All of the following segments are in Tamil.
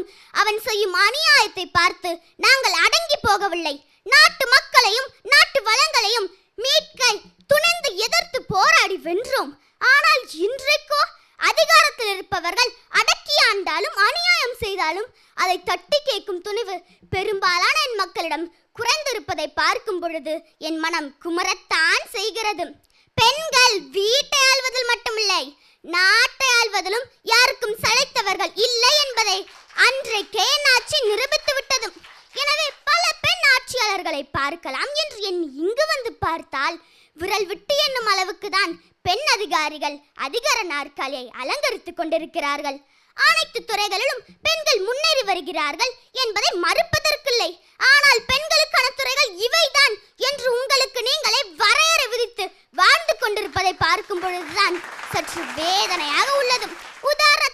போதும் அவன் செய்யும் அநியாயத்தை பார்த்து நாங்கள் அடங்கி போகவில்லை. நாட்டு மக்களையும் நாட்டு வளங்களையும் மீட்க துணிந்து எதிர்த்து போராடி வென்றோம். ஆனால் இன்றைக்கோ அதிகாரத்தில் இருப்பவர்கள் அடக்கி ஆண்டாலும் அநியாயம் செய்தாலும் அதை தட்டி கேட்கும் துணிவு பெரும்பாலான என் மக்களிடம் குறைந்திருப்பதை பார்க்கும் பொழுது என் மனம் குமரத்தான் செய்கிறது. பெண்கள் வீட்டை ஆள்வதில் மட்டுமில்லை நாட்டை ஆள்வதிலும் யாருக்கும் சளைத்த அன்றைக்கே என் ஆட்சி நிரூபித்து விட்டது எனவே பல பெண் ஆட்சியாளர்களை பார்க்கலாம் என்று எண்ணி இங்கு வந்து பார்த்தால் விரல் விட்டு என்னும் அளவுக்கு தான் பெண் அதிகாரிகள் அதிகார நாற்காலியை அலங்கரித்துக் கொண்டிருக்கிறார்கள். அனைத்து துறைகளிலும் பெண்கள் முன்னேறி வருகிறார்கள் என்பதை மறுப்பதற்கில்லை. ஆனால் பெண்களுக்கான துறைகள் இவைதான் என்று உங்களுக்கு நீங்களே வரையறை விதித்து வாழ்ந்து கொண்டிருப்பதை பார்க்கும் பொழுதுதான் சற்று வேதனையாக உள்ளது உதாரண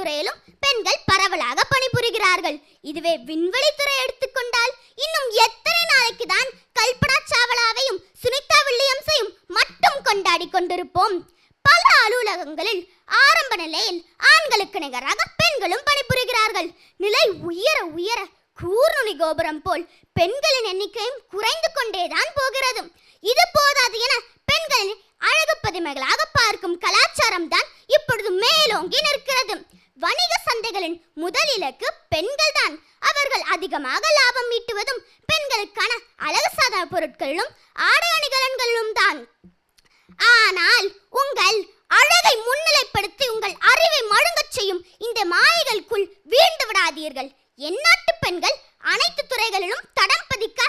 துறையிலும் பெண்கள் பரவலாக பணிபுரிகிறார்கள். இதுவே விண்வெளித்துறை எடுத்துக்கொண்டால் இன்னும் எத்தனை நாளைக்கு தான் கல்பனா சாவலாவையும் சுனிதா வில்லியம்ஸையும் மட்டும் கொண்டாடி கொண்டிருப்போம். பல அலுவலகங்களில் ஆரம்ப நிலையில் ஆண்களுக்கு நிகராக பெண்களும் பணிபுரிகிறார்கள். நிலை உயர உயர கூர்நுனி கோபுரம் போல் பெண்களின் எண்ணிக்கையும் குறைந்து கொண்டேதான் போகிறது. இது போதாது என பெண்களின் அழகு பதிமைகளாக பார்க்கும் கலாச்சாரம் தான் இப்பொழுது மேலோங்கி நிற்கிறது. வணிக சந்தைகளின் முதல் இலக்கு பெண்கள் தான் அவர்கள் அதிகமாக லாபம் ஈட்டுவதும் பெண்களுக்கான அழகு சாதன பொருட்களிலும் ஆடை அணிகலன்களிலும் தான் ஆனால் உங்கள் அழகை முன்னிலைப்படுத்தி உங்கள் அறிவை மழுங்கச் செய்யும் இந்த மாயைகளுக்குள் வீழ்ந்து விடாதீர்கள். எந்நாட்டு பெண்கள் அனைத்து துறைகளிலும் தடம் பதிக்க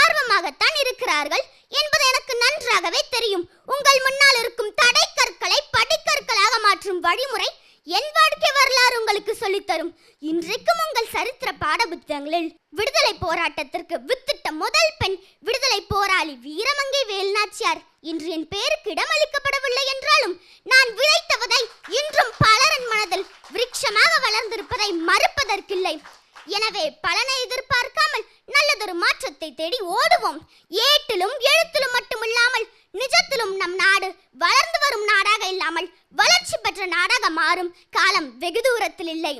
ஆர்வமாகத்தான் இருக்கிறார்கள் என்பது எனக்கு நன்றாகவே தெரியும். உங்கள் முன்னால் இருக்கும் தடை கற்களை படிக்கற்களாக மாற்றும் வழிமுறை என் வாழ்க்கை வரலாறு உங்களுக்கு சொல்லித்தரும். இன்றைக்கும் உங்கள் சரித்திர பாடப்புத்தகங்களில் விடுதலை போராட்டத்திற்கு வித்திட்ட முதல் பெண் விடுதலை போராளி வீரமங்கை வேல்நாச்சியார். இன்று என் பேருக்கு இடமளிக்கப்படவில்லை என்றாலும் நான் விதைத்த விதை இன்றும் பலரின் மனதில் விருட்சமாக வளர்ந்திருப்பதை மறுப்பதற்கில்லை. எனவே பலனை எதிர்பார்க்காமல் நல்லதொரு மாற்றத்தை தேடி ஓடுவோம். ஏட்டிலும் எழுத்திலும் மட்டுமில்லாமல் நிஜத்திலும் நம் நாடு வளர்ந்து நாடாக மாறும் காலம் வெகு தூரத்தில் இல்லை